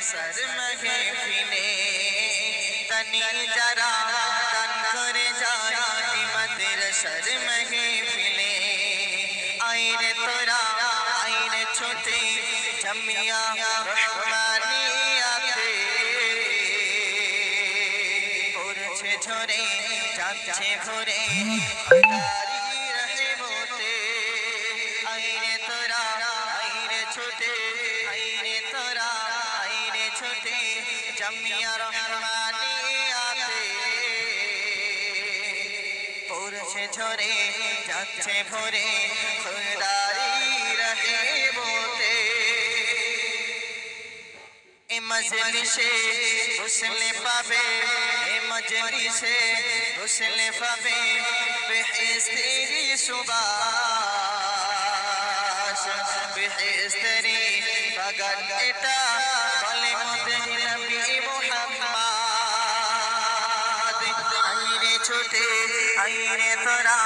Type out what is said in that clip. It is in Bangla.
সর মহে ফিলে তনি যারা তন করে যায় মদির সর মহে ফিলে আইরে তোরা আইরে ছোটে জমিয়া রহমানিয়াতে পড়ছে ঝরে যাচ্ছে ভরে আইরে তোরা, আইরে ছোটে, আইরে তোরা। ছোটে জমিয়া রহমানিয়াতে পড়ছে ঝরে যাচ্ছে ভরে খোদারি রহমতে এ মজলিসে হুসলে পাবে এ মজলিসে হুসলে পাবে বেহেস্তেরি সুবাস বেহেস্তেরি বাগান এটা ছোটে আইরে তোরা